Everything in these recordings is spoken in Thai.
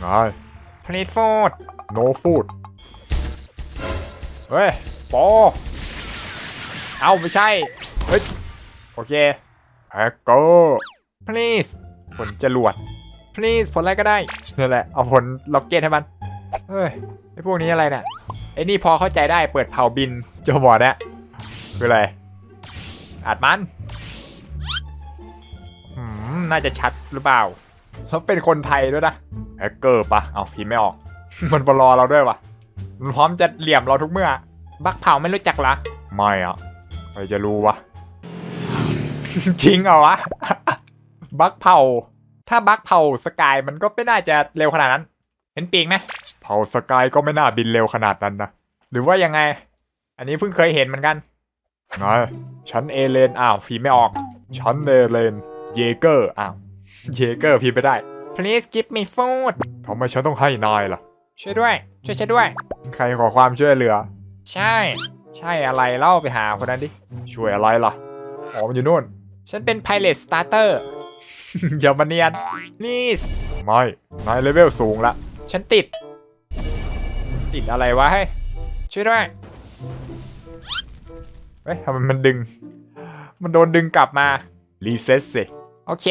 ไง please food no food เฮ้ยโปเอาไม่ใช่ เฮ้ย โอเคแฮกเกอร์ please ผลจรวด please ผลอะไรก็ได้นั่นแหละ เอาผลล็อกเก็ตให้มัน เฮ้ย ไอพวกนี้อะไรเนี่ยไอนี่พอเข้าใจได้เปิดเผาบินเจ้าบอดเนี่ยคืออะไร อัดมันอืมน่าจะชัดหรือเปล่า แล้วเป็นคนไทยด้วยนะแฮกเกอร์ปะเอาพิมพ์ไม่ออก มันบรอเราด้วยวะมันพร้อมจะเหลี่ยมเราทุกเมื่อ บักเผาไม่รู้จักเหรอไม่อะใครจะรู้วะจริงเหรอวะ บักเผาถ้าบักเผาสกายมันก็ไม่น่าจะเร็วขนาดนั้น เห็นปีกไหมเผาสกายก็ไม่น่าบินเร็วขนาดนั้นนะหรือว่ายังไง อันนี้เพิ่งเคยเห็นเหมือนกันไงฉันเอเลนอ้าวพิมพ์ไม่ออกฉันเอเลนเยเกอร์อ้าว เยเกอร์พิมพ์ไม่ได้ please give me food ทำไมฉันต้องให้นายล่ะ ช่วยด้วย ช่วยฉันด้วย ใครขอความช่วยเหลือ ใช่ ใช่อะไรเล่าไปหาคนนั้นดิ ช่วยอะไรล่ะอ๋อมันอยู่นู่น ฉันเป็น pilot starter อย่ามาเนียน please ไม่ นายเลเวลสูงละ ฉันติด ติดอะไรวะให้ยช่วยด้วย เฮ้ยทำไมมันดึง มันโดนดึงกลับมา รีเซ็ตสิ โอเค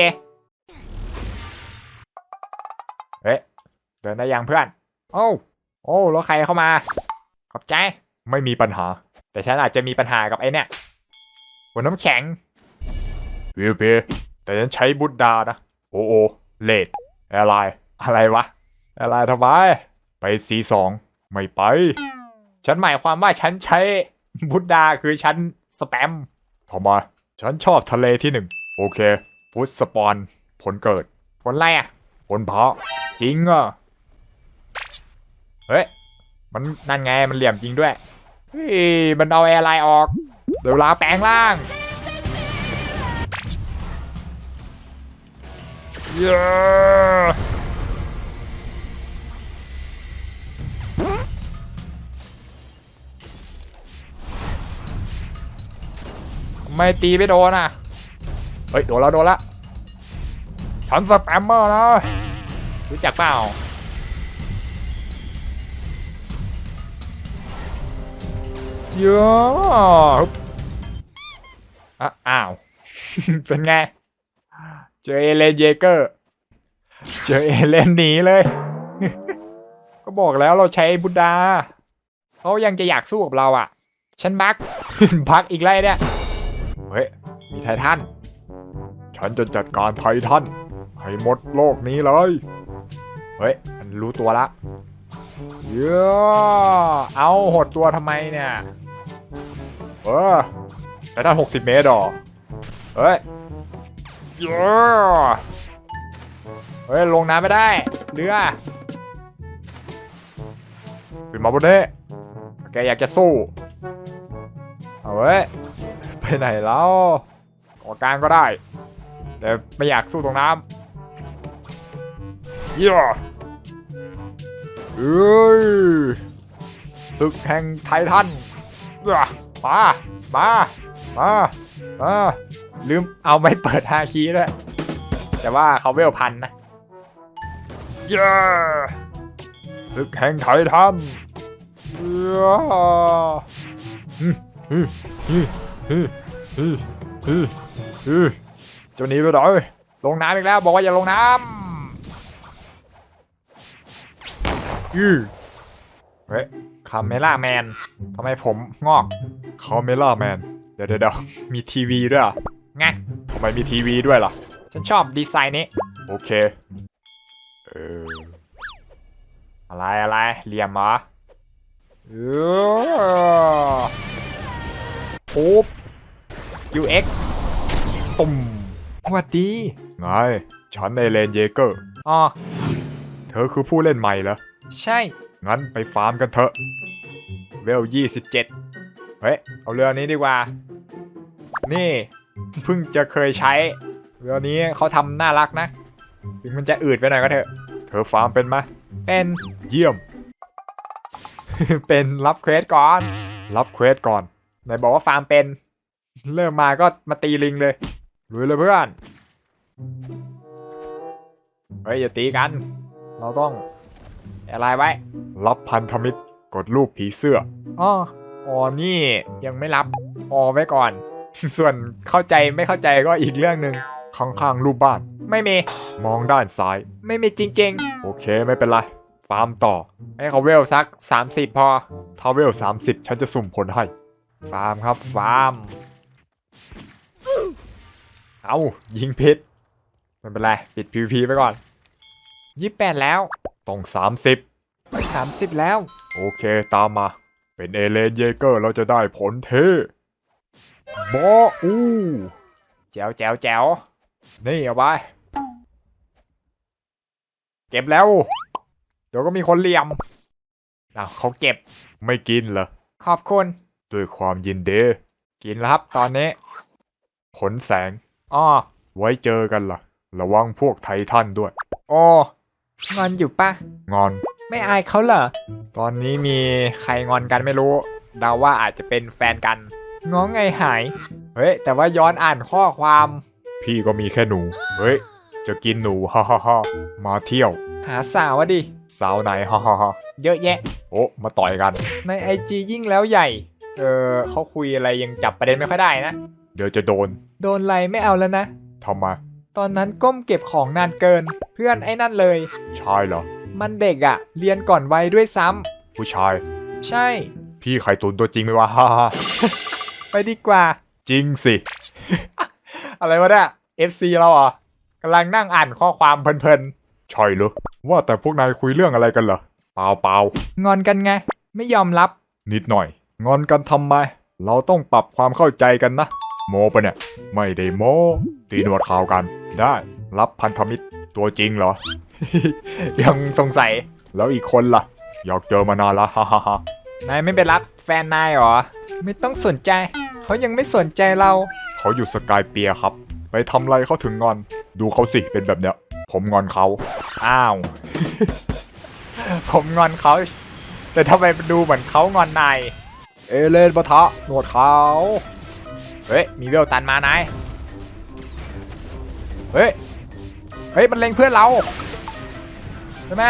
เดินได้ยังเพื่อน โอ้วโอ้แล้วใครเข้ามา ขอบใจ ไม่มีปัญหา แต่ฉันอาจจะมีปัญหากับไอ้เนี่ยหัวน้ำแข็งวิวเพแต่ฉันใช้บุตดานะ โอโอเลดแอร์ไลน์อะไรวะ อะไรทำไม ไปสีสองไม่ไป ฉันหมายความว่าฉันใช้บุตดาคือฉันสแปมทำไมฉันชอบทะเลที่หนึ่ง โอเค ฟุตสปอน ผลเกิด ผลอะไรอะ ผลเพาะ จริงเหรอ เฮ้ย มันนั่นไง มันเหลี่ยมจริงด้วย เฮ้ย มันเอาแอร์ไลน์ออก เดี๋ยวลาแปลงร่างเย้ไม่ตีไม่โดนอะ เฮ้ย โดนแล้วโดนล้วฉันสแปมเมอร์นะรู้จักเปล่า เยอะอ้าว เป็นไง เจอเอเลนเยเกอร์ เจอเอเลนหนีเลย ก็บอกแล้วเราใช้บุดดาเขายังจะอยากสู้กับเราอะ ฉันบักบักอีกแล้วเนี่ย เฮ้ย มีไททัน ฉันจะจัดการไททัน ให้หมดโลกนี้เลย เฮ้ย มันรู้ตัวละเยอะเอาหดตัวทำไมเนี่ย เออไททันหกสิบเมตรหรอเฮ้ยเยอะเฮ้ย ลงน้ำไม่ได้ เรือขึ้นมาบนนี้แกอยากจะสู้ เอาเว้ย ไปไหนแล้วก่อกลางก็ได้ แต่ไม่อยากสู้ตรงน้ำเย่อเอ้ยตึกแห่งไททันเอ้อ มามามามาลืมเอาไม่เปิดฮาคีด้วย แต่ว่าเขาเวลพันนะเย่อตึกแห่งไททันเอ้ฮึฮึฮึฮึฮึฮึเจ้าหนี้ไปหน่อยลงน้ำอีกแล้วบอกว่าอย่าลงน้ำอือเฮ้ยคาเมล่าแมนทำไมผมงอก คาเมล่าแมน เดี๋ยวเดี๋ยวเดี๋ยวมีทีวีด้วยเหรอไงทำไมมีทีวีด้วยล่ะ ฉันชอบดีไซน์นี้ โอเค เออ อะไรอะไรเหลี่ยมเหรอเออปุ๊บ UX ตุ่มสวัสดี ไง ฉันเอเลนเยเกอร์ อ๋อ เธอคือผู้เล่นใหม่เหรอ ใช่ งั้นไปฟาร์มกันเถอะ เวลยี่สิบเจ็ด เฮ้ย เอาเรือนี้ดีกว่า นี่เพิ่งจะเคยใช้ เรือนี้เขาทำน่ารักนะ ถึงมันจะอืดไปหน่อยก็เถอะ เธอฟาร์มเป็นไหมเป็นเยี่ยม เป็นรับเควสก่อน รับเควสก่อนไหนบอกว่าฟาร์มเป็น เริ่มมาก็มาตีลิงเลยลุยเลยเพื่อนเฮ้ยอย่าตีกัน เราต้องอะไรไว้ รับพันธมิตรกดรูปผีเสื้ออ๋อ อ๋อนี่ยังไม่รับอ๋อไว้ก่อน ส่วนเข้าใจไม่เข้าใจก็อีกเรื่องหนึ่งข้างๆรูปบ้าน ไม่มี มองด้านซ้าย ไม่มีจริงๆ โอเคไม่เป็นไร ฟาร์มต่อ ให้เขาเวลสัก 30 พอ ถ้าเวล 30 ฉันจะสุ่มผลให้ ฟาร์มครับฟาร์ม เอายิงพิษไม่เป็นไร ปิด PVP ไปก่อนยี่แปดแล้ว ต้อง30 แล้ว โอเคตามมา เป็นเอเลนเยเกอร์เราจะได้ผลเทบออู้แจ๋วแจ๋วแจ๋วนี่เอาไป เก็บแล้ว เดี๋ยวก็มีคนเหลี่ยมอ้าวเขาเก็บไม่กินเหรอ ขอบคุณ ด้วยความยินดี กินแล้วครับตอนนี้ ผลแสงอ้อไว้เจอกันล่ะ ระวังพวกไททันด้วยโอ้งอนอยู่ปะงอน ไม่อายเขาเหรอ ตอนนี้มีใครงอนกันไม่รู้ เดาว่าอาจจะเป็นแฟนกัน ง้องไงหาย เฮ้ย แต่ว่าย้อนอ่านข้อความ พี่ก็มีแค่หนู เฮ้ย จะกินหนูฮ่าฮ่าฮ่ามาเที่ยว หาสาวอะดิ สาวไหนฮ่าฮ่าฮ่าเยอะแยะ โอ้มาต่อยกัน ในไอจียิ่งแล้วใหญ่ เออเขาคุยอะไรยังจับประเด็นไม่ค่อยได้นะ เดี๋ยวจะโดนโดนไรไม่เอาแล้วนะ ทำไมตอนนั้นก้มเก็บของนานเกิน เพื่อนไอ้นั่นเลยชายเหรอ มันเด็กอะเรียนก่อนวัยด้วยซ้ผู้ชายำใช่ พี่ไข่ตุนตัวจริงไหมวะฮ่าฮ่าไปดีกว่า จริงสิ อะไรวะเนี่ย FC เราเหรอะกำลังนั่งอ่านข้อความเพลินใช่เหรอว่าแต่พวกนายคุยเรื่องอะไรกันเหรอเปล่าเปล่าๆ งอนกันไง ไม่ยอมรับนิดหน่อย งอนกันทำไม เราต้องปรับความเข้าใจกันนะ โมปะเนี่ย ไม่ได้โมตีหนวดข่าวกัน ได้ รับพันธมิตรตัวจริงเหรอ ยังสงสัยแล้วอีกคนล่ะ อยากเจอมานานละฮ่าฮ่าฮ่านายไม่ไปรับแฟนนายเหรอ ไม่ต้องสนใจ เขายังไม่สนใจเรา เขาอยู่สกายเปียร์ครับ ไปทำไรเขาถึงงอน ดูเขาสิเป็นแบบเนี้ย ผมงอนเขา อ้าว ผมงอนเขา แต่ทำไมดูเหมือนเขางอนนาย เอเลนปะทะหนวดขาวเฮ้ย มีเวลตันมานาย เฮ้ย เฮ้ย มันเล็งเพื่อนเรา ใช่ไหม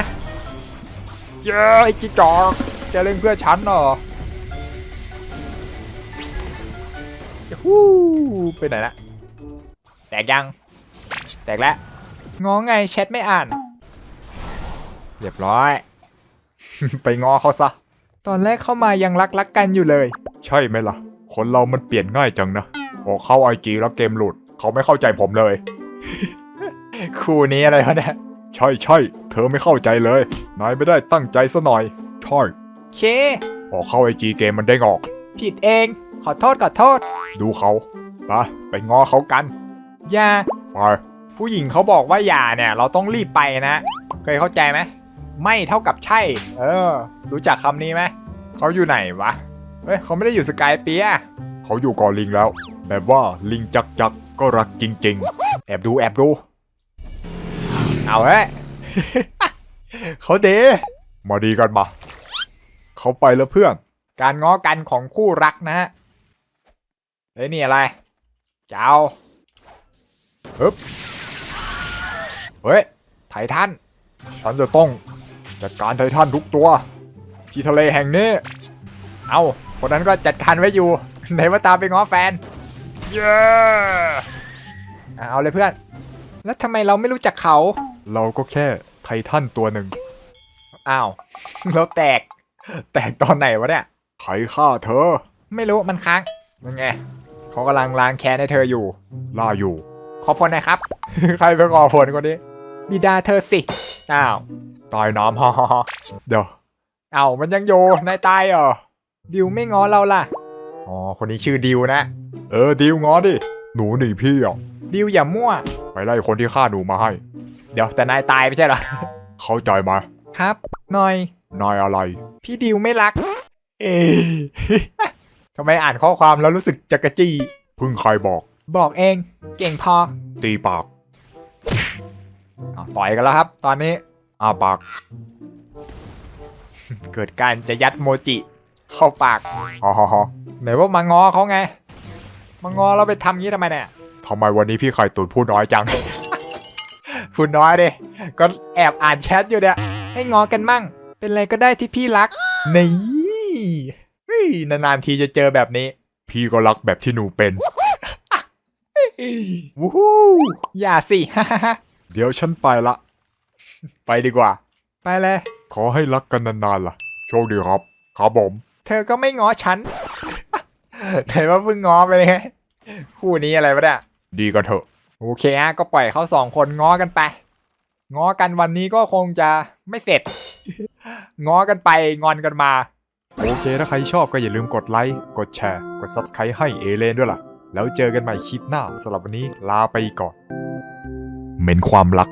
เย้ไอ้จิ๊กจอกจะเล็งเพื่อนฉันเหรอฮู้ไปไหนละแตกยัง แตกแล้วง้อไงแชทไม่อ่าน เรียบร้อย ไปง้อเขาซะ ตอนแรกเข้ามายังรักรักๆกันอยู่เลย ใช่ไหมล่ะ คนเรามันเปลี่ยนง่ายจังนะพอเข้าไอจีแล้วเกมหลุด เขาไม่เข้าใจผมเลย คู่นี้อะไรวะเนี่ย ใช่ใช่เธอไม่เข้าใจเลย นายไม่ได้ตั้งใจซะหน่อย ใช่ เค พอเข้าไอจีเกมมันเด้งออก ผิดเอง ขอโทษขอโทษ ดูเขาไปไปง้อเขากัน อย่า ไป ผู้หญิงเขาบอกว่าอย่าเนี่ย เราต้องรีบไปนะ เคยเข้าใจไหม ไม่เท่ากับใช่ เออ รู้จักคำนี้ไหม เขาอยู่ไหนวะ เฮ้ยเขาไม่ได้อยู่สกายเปียเขาอยู่กอลิงแล้ว แบบว่าลิงจักจักก็รักจริง ๆ แอบดูแอบดู เอาเฮ้ยเขาเดมาดีกันมาเขาไปแล้วเพื่อน การง้อกันของคู่รักนะฮะเฮ้ยนี่อะไร เจ้าฮึบเฮ้ย ไททัน ฉันจะต้องจัดการไททันทุกตัว ที่ทะเลแห่งนี้ เอาคนนั้นก็จัดการไว้อยู่ ไหนว่าตามไปง้อแฟน เย้อะเอาเลยเพื่อน แล้วทำไมเราไม่รู้จักเขา เราก็แค่ไททันตัวหนึ่ง อ้าว แล้วแตก แตกตอนไหนวะเนี่ยใครฆ่าเธอ ไม่รู้มันค้างยังไงเขากำลังล้างแค้นให้เธออยู่ล่าอยู่ ขอพลหนะครับ ใครไปขอผลคนนี้บิดาเธอสิ อ้าวตายน้ำฮ่าฮ่าฮ่าเดี๋ยวอ้าวมันยังโยนายตายเหรอดิวไม่ง้อเราล่ะ อ๋อ คนนี้ชื่อดิวนะ เออ ดิวง้อดิ หนูหนีพี่อะ ดิวอย่ามั่ว ไปไล่คนที่ฆ่าหนูมาให้ เดี๋ยวแต่นายตายไม่ใช่เหรอ เข้าใจไหมครับหน่อย นายอะไร พี่ดิวไม่รัก เอ๊ะ ทำไมอ่านข้อความแล้วรู้สึกจักรจี้เพึ่งใครบอก บอกเอง เก่งพอตีปากอ้าวต่อยกันแล้วครับ ตอนนี้อาปาก เกิดการจะยัดโมจิ เข้าปากฮ่าฮ่าฮ่าไหนว่ามาง้อเขาไง มางอเราไปทำงี้ทำไมเนี่ย ทำไมวันนี้พี่ไข่ตุนพูดน้อยจัง พูดน้อยดิก็แอบอ่านแชทอยู่เนี่ยให้งอกันมั่ง เป็นอะไรก็ได้ที่พี่รัก นี่นานๆทีจะเจอแบบนี้ พี่ก็รักแบบที่หนูเป็นวู้ฮู้อย่าสิเดี๋ยวฉันไปละ ไปดีกว่า ไปเลย ขอให้รักกันนานๆล่ะ โชคดีครับ ครับผม เธอก็ไม่ง้อฉันแต่ว่าเพิ่งง้อไปเลยคู่นี้อะไรวะเนี่ยดีกันเถอะ โอเคฮะก็ปล่อยเขาสองคนง้อกันไป ง้อกันวันนี้ก็คงจะไม่เสร็จ ง้อกันไปงอนกันมา โอเคถ้าใครชอบก็อย่าลืมกดไลค์กดแชร์ กด Subscribe ให้เอเลนด้วยล่ะ แล้วเจอกันใหม่คลิปหน้าสำหรับวันนี้ลาไปก่อนเหม็นความรัก